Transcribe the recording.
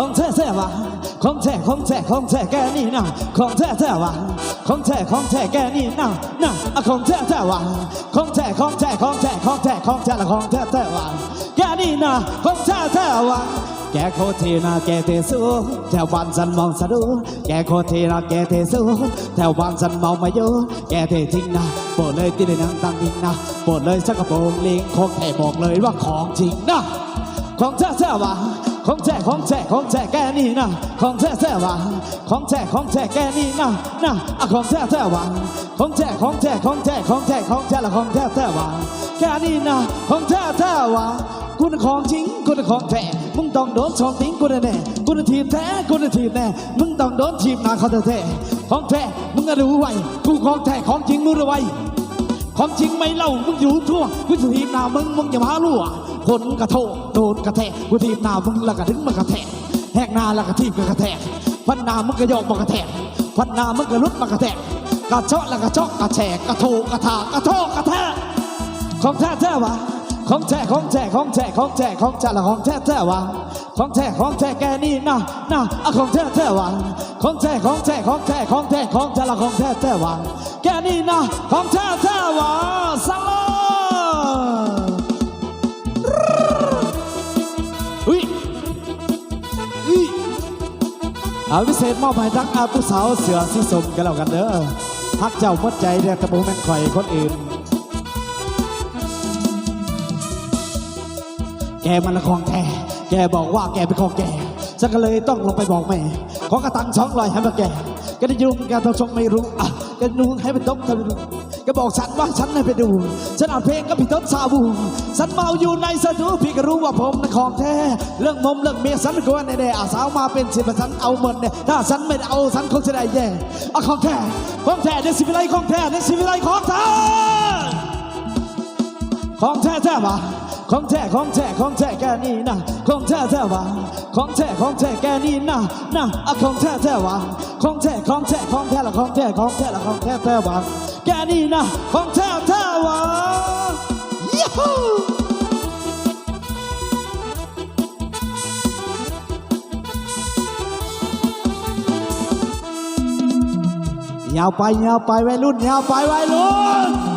ของแท้แท้วะของแท้ของแท้ของแท้แกนี่นะของแท้แท้วะของแท้ของแท้แกนี่นะนะอะของแท้แท้วะของแท้ของแท้ของแท้ของแท้ของแท้ละของแท้แท้วะแกนี่นะของแท้แท้วะแกโคตรเทนะแกเทสูแถวบ้านฉันมองสะดุแกโคตรเทนะแกเทสูแถวบ้านฉันมองมาอยู่แกเททิ้งนะปรดเลยที่ได้นั่งตั้งนิ่งนะปรดเลยสักกระโปรงลิงของแท้บอกเลยว่าของจริงนะของแท้แท้วะ ของแท้ของแท้ของแท้แกนี่นะของแท้แท้วะของแท้ของแท้แกนี่นะนะอะของแท้แท้วะของแท้ของแท้ของแท้ของแท้ของแท้ละของแท้แท้วะแกนี่นะของแท้แท้วะกูน่ะของจริงกูน่ะของแท้มึงต้องโดนชองทิ้งกูแน่แน่กูน่ะทีมแท้กูน่ะทีมแน่มึงต้องโดนทีมหนาเขาแท้ของแท้มึงก็รู้ไว้กูของแท้ของจริงมึงรู้ไว้ความจริงไม่เล่ามึงอยู่ทั่วกูจะทีบหน้ามึงมึงอย่ามารั่ คนกระโถโดนกระแทกกูทีบหน้ามึงแล้วก็ถึงมากระแทกแหกหน้าแล้วก็ทีบกระแทกพันหน้ามึงก็ยกมากระแทกพันหน้ามึงก็ลุกมากระแทกกระเจาะแล้วก็เจาะกระแทกกระโถกระถากระโถกระแทกของแท้แท้วะของแท้ของแท้ของแท้ของแท้ของแท้ละของแท้แท้วะของแท้ของแท้แกนี่นะนะอะของแท้แท้วะของแท้ของแท้ของแท้ของแท้ของแท้ละของแท้แท้วะแกนี่นะของแท้แท้วะสัง เอาพิเศษมอบให้ทั้งอาผู้สาวเสือสีสมกันแล้วกันเด้อฮักเจ้าหมดใจเรียกตะบูแม่นข่อยคนอื่น แกมันละของแกแกบอกว่าแกเป็นของแกฉันก็เลยต้องลงไปบอกแม่ ขอกระตังช่องลอยให้มาแกแกได้ยุ่งแกต้องชงไม่รู้อะแกดูให้เป็นต้มทำไมรู้แก็บอกฉันว่าฉันให้ไปดู ฉันอ่านเพลงก็พี่ต้นซาบูฉันเมาอยู่ในสตูพี่ก็รู้ว่าผมน่ะของแท้ เรื่องมมเรื่องเมียฉันก็ว่าแน่ๆอาสาวมาเป็นสิบฉันเอาเหมดเนี่ยถ้าฉันไม่เอาฉันคงจะได้แย่เอาของแท้ของแท้เดซิวิไลของแท้เดซิวิไลของแท้ของแท้แท้วะของแท้ของแท้ของแท้แกนี่นะของแท้แท้วะของแท้ของแท้แกนี่นะนะอะของแท้แท้วะของแท้ของแท้ของแท้ละของแท้ของแท้ละของแท้แท้วะ แกนี่นะของแท้แท้วะยูฮูยาวไปยาวไปวัยรุ่นยาวไปวัยรุ่น